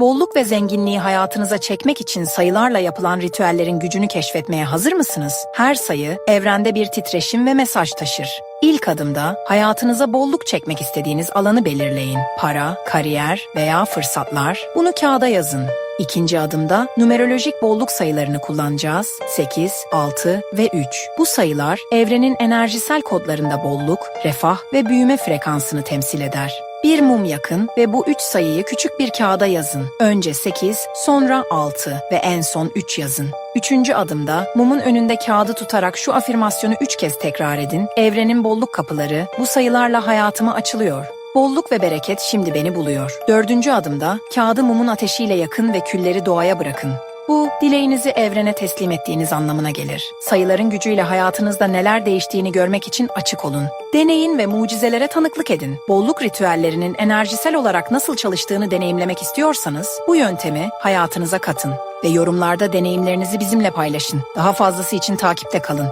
Bolluk ve zenginliği hayatınıza çekmek için sayılarla yapılan ritüellerin gücünü keşfetmeye hazır mısınız? Her sayı evrende bir titreşim ve mesaj taşır. İlk adımda hayatınıza bolluk çekmek istediğiniz alanı belirleyin. Para, kariyer veya fırsatlar. Bunu kağıda yazın. İkinci adımda numerolojik bolluk sayılarını kullanacağız. 8, 6 ve 3. Bu sayılar evrenin enerjisel kodlarında bolluk, refah ve büyüme frekansını temsil eder. Bir mum yakın ve bu üç sayıyı küçük bir kağıda yazın. Önce 8, sonra 6 ve en son 3 yazın. Üçüncü adımda mumun önünde kağıdı tutarak şu afirmasyonu üç kez tekrar edin. Evrenin bolluk kapıları bu sayılarla hayatıma açılıyor. Bolluk ve bereket şimdi beni buluyor. Dördüncü adımda kağıdı mumun ateşiyle yakın ve külleri doğaya bırakın. Dileğinizi evrene teslim ettiğiniz anlamına gelir. Sayıların gücüyle hayatınızda neler değiştiğini görmek için açık olun. Deneyin ve mucizelere tanıklık edin. Bolluk ritüellerinin enerjisel olarak nasıl çalıştığını deneyimlemek istiyorsanız, bu yöntemi hayatınıza katın ve yorumlarda deneyimlerinizi bizimle paylaşın. Daha fazlası için takipte kalın.